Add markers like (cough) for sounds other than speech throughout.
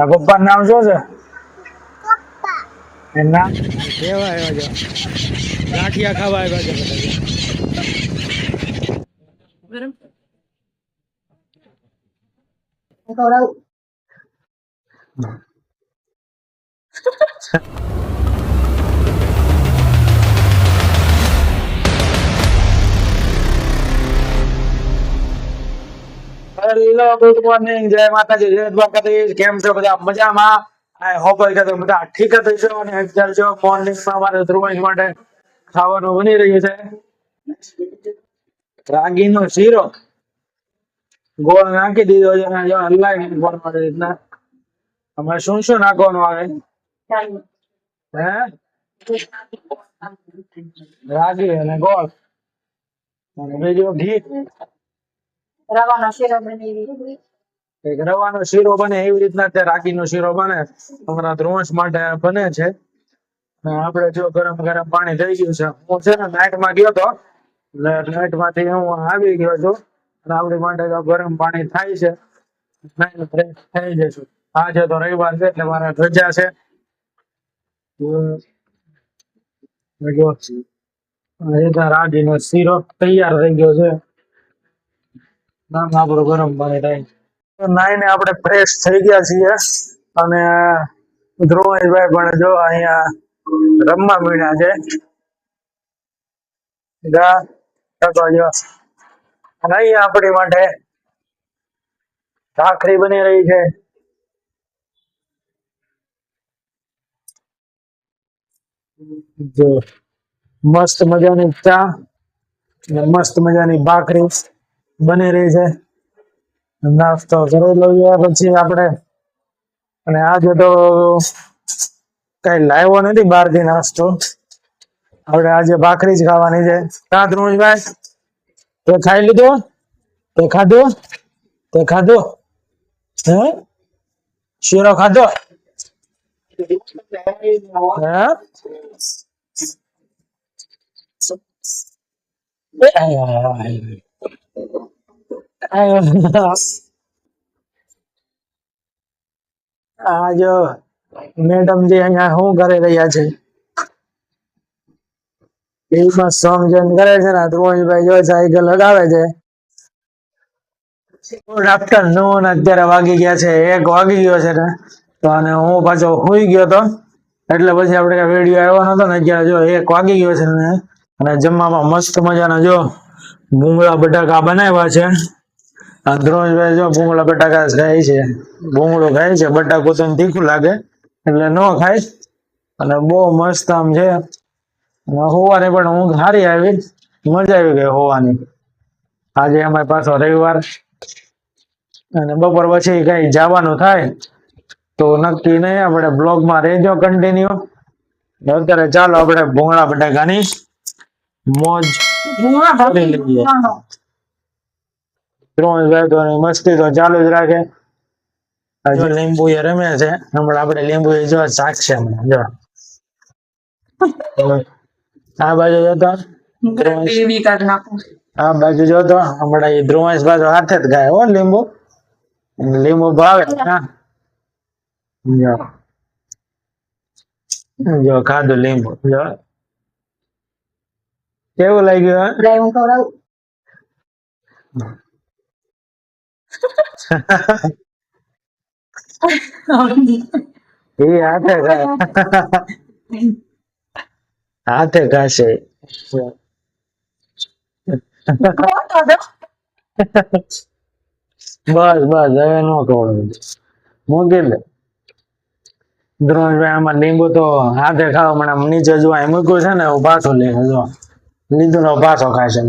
તારા પપ્પાનું નામ શું છે? એનું નામ? કેવા આવ્યા છે ગાંઠિયા ખાવા આવ્યા છે બધા. (laughs) (laughs) હેલો ગુડ મોર્નિંગ જય માતાજી, જય દ્વારકાધીશ. કેમ છો બધા? મજામાં? આઈ હોપ કે તમે બધા ઠીક જ છો અને અત્યારે જો મોર્નિંગમાં મારે ધ્રુવંશ માટે ખાવાનું બની રહ્યું છે. રાગીનો શીરો. ગોળ નાખી દીધો છે અને જો હલાવી ગોળ માટે રીતના. અમારે શું શું નાખવાનું આવે? હે? રાગી અને ગોળ. અને બીજું ઘી. રવાનો શીરો બને એવી રીતના તે રાગીનો શીરો બને. અમારા ધ્રુવંશ માટે બને છે. આપણે જો ગરમ ગરમ પાણી થઈ ગયું છે. હું છે ને નાઇટમાં ગયો તો નાઇટમાંથી હું આવી ગયો છું. અને આપણી માટે તો ગરમ પાણી થાય છે. fresh થઈ જશું. આજે તો રવિવાર છે એટલે મારા રજા છે. રાગીનો શીરો તૈયાર થઈ ગયો છે. નામ આપણું ગરમ પાણી થાય. નાઈને આપણે ફ્રેશ થઈ ગયા છીએ અને ધ્રુવભાઈ પણ જો અહીંયા રમવા મીણ્યા છે. ગા આપણી માટે ભાખરી બની રહી છે. જો, મસ્ત મજાની ચા અને મસ્ત મજાની ભાખરી. બની રહી છે. નાસ્તો કરી લઈએ પછી આપણે. અને આજે તો કઈ લાવ્યો નથી બારથી નાસ્તો. આપણે આજે ભાખરી જ ખાવાની છે. કા ધ્રુવભાઈ તે ખાઈ લીધો? તે ખાધો? તે ખાધો? હે? શીરો ખાધો? હે? આ જો મેડમ જે અહીંયા શું કરી રહ્યા છે વાગી ગયા છે એક વાગી ગયો છે ને અને હું પાછો સુઈ ગયો તો, એટલે પછી આપણે વીડિયો આવ્યો નતો ને, અત્યારે એક વાગી ગયો છે ને, અને જમવામાં મસ્ત મજાના જો ભૂંગળા બટાકા બનાવ્યા છે. આ દ્રોણભાઈ જો ભૂંગળા બટાકા ખાય છે. ભૂંગળો ખાય છે. બટાકો તો તીખું લાગે, એટલે ન ખાય. અને બહુ મસ્ત આમ છે. હોવાને પણ ઊંઘ સારી આવી. મજા આવી ગઈ હોવાની. આજે અમારી પાછો રવિવાર. અને બપોર પછી કઈ જવાનું થાય, તો નક્કી નહીં. આપણે બ્લોગમાં રહેજો કન્ટિન્યુ અત્યારે ચાલો આપણે ભૂંગળા બટાકાની મોજ મસ્તી તો ચાલુ જ રાખે. હજુ લીંબુ એ રમે છે. હમણાં આપણે લીંબુ એ જો ચાખશે હમણાં જો. (laughs) આ બાજુ જોતો આ બાજુ જોતો હમણાં એ ધ્રુવંશ બાજુ હાથે જ ગાય હો લીંબુ. લીંબુ ભાવે. હા. જો. જો ખાધું લીંબુ જો. કેવું લાગ્યું? લાય હું એ હાથે હાથે બસ બસ હવે નો ખવડાવું. મૂકી દે. ધ્રુવભાઈ આમાં લીંબુ તો હાથે ખાવા મને નીચે જોવા મૂક્યું છે ને હું પાછો લે જો લીધું ને ખાય છે?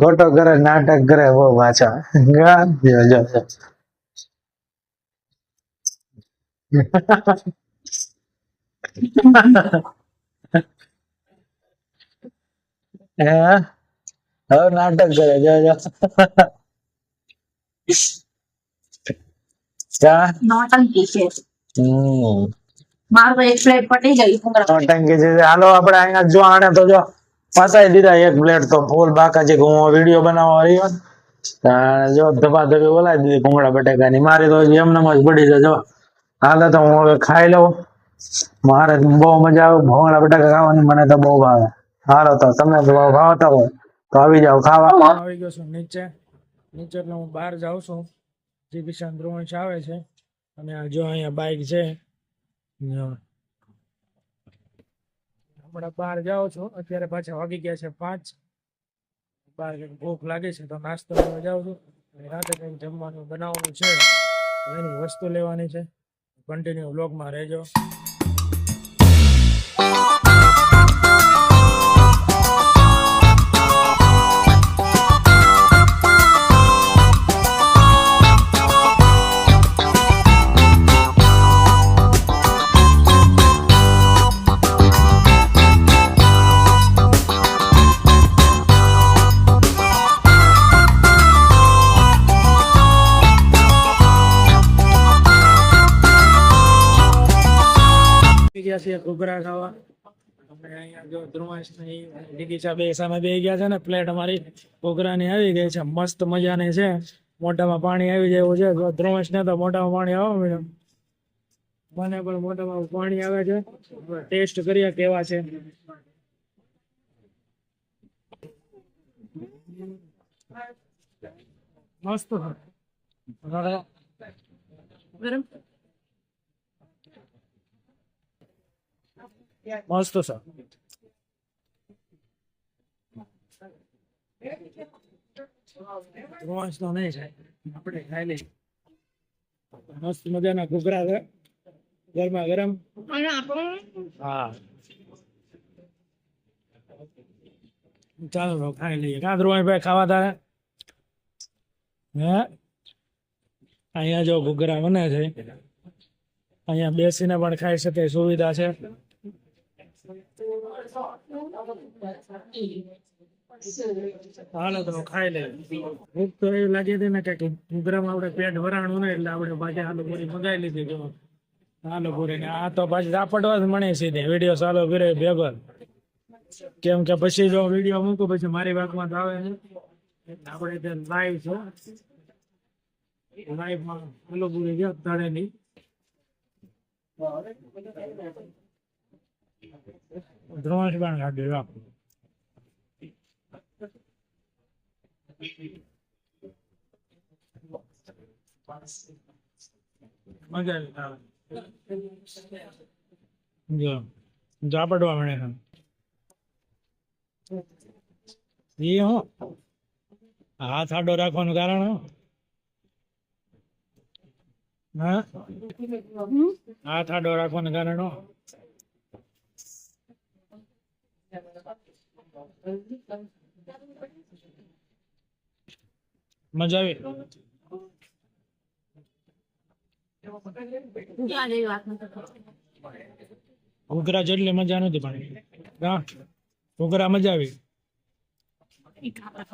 ખોટું કરે નાટક કરે બહુ પાછા. હે હવે નાટક કરે જો જો. નોટંકી છે હમ. મારું એક પ્લેટ પટી ગઈ ભૂંગળા છે હાલો આપણે અહીંયા જો આને તો જો ફસાઈ દીધા એક પ્લેટ તો ફૂલ બાકા છે હું વીડિયો બનાવવા રહ્યો જો ધબા ધબી બોલાવી દીધી ભૂંગળા બટેકાની. મારી તો એમને જ પડી છે જો. હાલે તો હું હવે ખાઈ લઉં. મારે બહુ મજા આવે ભૂંગળા બટાકા ખાવાની મને તો બહુ ભાવે. હાલો તો તમને તો ભાવતા હોય. તો આવી જાવ ખાવા. આવી ગયો છું નીચે. નીચે એટલે હું બહાર જાઉં છું. જે કિશન દ્રોણશ આવે છે. અને આ જો અહીંયા બાઇક છે. હમણાં બહાર જાઉં છું. અત્યારે પાછા વાગી ગયા છે પાંચ. બહાર ભૂખ લાગે છે તો નાસ્તો કરવા જાઉં છું. અને રાતે કંઈક જમવાનું બનાવવાનું છે. એની વસ્તુ લેવાની છે. કન્ટિન્યુ બ્લોગમાં રહેજો. અમે પાણી આવી જાય એવું છે, જો પાણી મેડમ મને પણ મોઢામાં પાણી આવે છે. ટેસ્ટ કરીએ કેવા છે. મસ્ત મસ્ત સર રોજ તો નહીં થાય આપણે ખાઈ લઈએ. મસ્ત મજાના ઘૂઘરા છે. ગરમા ગરમ. હા. ચાલો તો ખાઈ લઈએ. કાં ધ્રુવાભાઈ ખાવા તારે હે? અહીંયા જો ઘૂઘરા બને છે. અહીંયા બેસીને પણ ખાઈ શકે સુવિધા છે. હાલો તો ખાઈ લે. ભૂખ તો એવું લાગે હતી ને કે ઘૂઘરામાં આપણે પેટ ભરાણું ને એટલે આપણે આલુ પૂરી મગાવી લીધી જો ને આ તો પાછી ઝાપટવા જ મળે સીધી વીડિયો ચાલો કરે ભેગો કેમ કે પછી જો વીડિયો મૂકું પછી મારી વાતમાં તો આવે ને આપણે ત્યાં લાઈવ છે લાઈવમાં હાલો પૂરી છે તળેલી ધ્રુવાંશ પણ કાઢી રાખો મજા આવી. જો મળે છે. એ હો હાથ આડો રાખવાનું કારણ હા. હાથ આડો રાખવાનું કારણ હો. મજા આવી. ઘૂઘરા જેટલી મજા નથી પણ. હા ઘૂઘરા મજા આવી. ઈ કાપા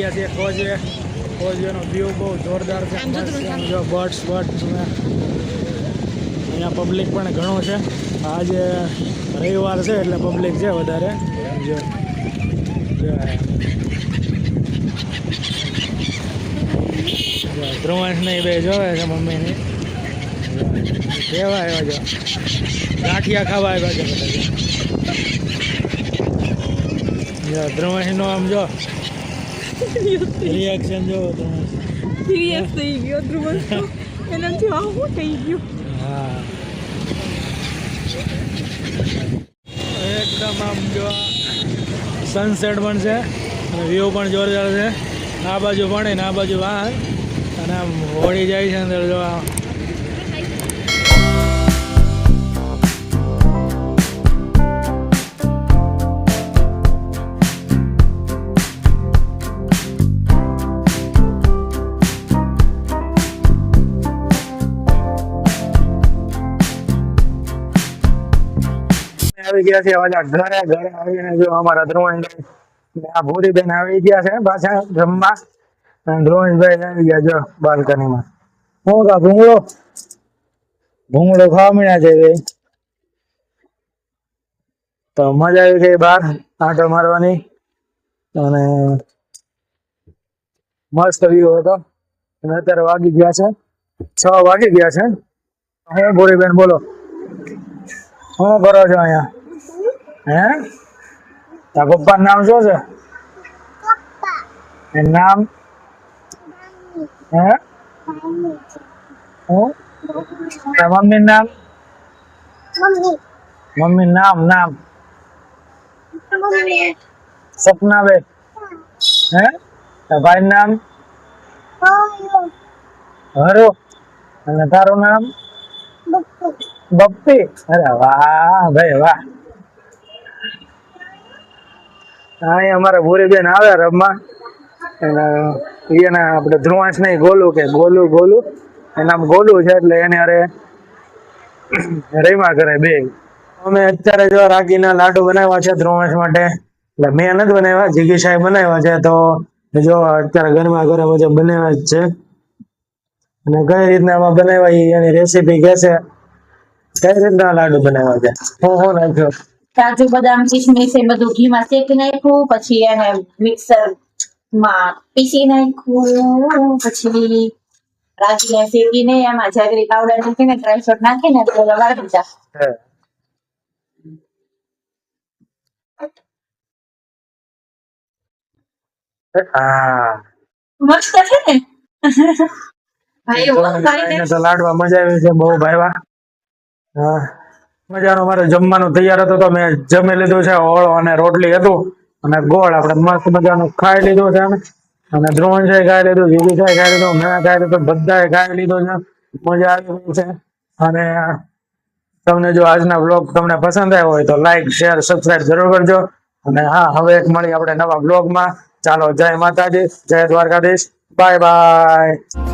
ગયા છે કોઝવે કોઝવેનો વ્યૂ બહુ જોરદાર છે. જો બર્ડ્સ બર્ડ્સ અહીંયા પબ્લિક પણ ઘણું છે. આજે રવિવાર છે એટલે પબ્લિક છે વધારે. જો જો. જો ધ્રુવાંશ ને એ બે જોવે છે મમ્મીની. કેવા આવ્યા જો? ગાંઠિયા ખાવા આવ્યા છે બધા દ્રવાહી આમ જો રિએક્શન જો તમે. સિરિયસ થઈ ગયો ધ્રુવ તો એનાથી આવું થઈ ગયું? હા. એકદમ આમ જો સનસેટ પણ છે અને વ્યૂ પણ જોરદાર છે. આ બાજુ પાણી ને આ બાજુ વાહન અને આમ હોળી જાય છે અંદર જો આવી ગયા છે. પાછા ઘરે ઘરે આવીને જો અમારા ધ્રુવણભાઈ આ ભૂરીબેન આવી ગયા છે પાછા જમવા. ધ્રુવણભાઈ આવી ગયા જો બાલ્કનીમાં. હું કા ભૂંગળો ભૂંગળો ખાવા મળ્યા છે ભાઈ. તો મજા આવી ગઈ બહાર આંટો મારવાની. અને મસ્ત વ્યૂ હતો. અને અત્યારે વાગી ગયા છે. છ વાગી ગયા છે. હું, ભૂરીબેન બોલો. શું કરો છો અહીંયા? હે તારા પપ્પાનું નામ શું છે એનું નામ હે હું તારા મમ્મીનું નામ મમ્મી નામ નામ સપનાબેન હે તારા ભાઈ નામ હરો અને તારું નામ બપ્પી અરે વાહ ભાઈ વાહ અહીંયા અમારા ભૂરીબેન આવે રમવા અને એના આપણે ધ્રુવાંશ નહીં ગોલું કે ગોલું ગોલું. એનું નામ ગોલું છે એટલે એને અરે રમ્યા કરે બે. અમે અત્યારે જો રાગીના લાડુ બનાવ્યા છે ધ્રુવાંશ માટે. એટલે મેં નથી બનાવ્યા, જીગી સાહેબ બનાવ્યા છે તો જો અત્યારે ગરમા ગરમ બધે બનાવ્યા જ છે. અને કઈ રીતના આમાં બનાવ્યા એની રેસીપી કે છે? કઈ રીતના લાડુ બનાવ્યા છે? હું હું નાખ્યો. કાજુ બદામ કિસમિસ એ બધું ઘીમાં શેકી નાખ્યું પછી એને મિક્સરમાં પીસી નાખ્યું પછી રાગીને શેકીને એમાં જાગરી પાવડર નાખીને ડ્રાયફ્રૂટ નાખીને તો વાળી દીધા. હા. મસ્ત છે ને? ભાઈ લાડવા મજા આવે છે બહુ ભાઈવા. હા. મજાનો મારે જમવાનું તૈયાર હતો તો મેં જમી લીધું છે, ઓળો અને રોટલી હતું અને ગોળ. આપણે મસ્ત મજાનું ખાઈ લીધું છે અને દ્રોણ છે ખાઈ લીધું જીવી છે ખાઈ લીધું, મેં ખાઈ લીધું, બધાએ ખાઈ લીધું છે. મજા આવી ગઈ છે. અને તમને જો આજના બ્લોગ તમને પસંદ આવ્યો હોય તો લાઈક શેર સબસ્ક્રાઇબ જરૂર કરજો. અને હા, હવે એક મળી આપણે નવા બ્લોગમાં ચાલો, જય માતાજી, જય દ્વારકાધીશ. Bye bye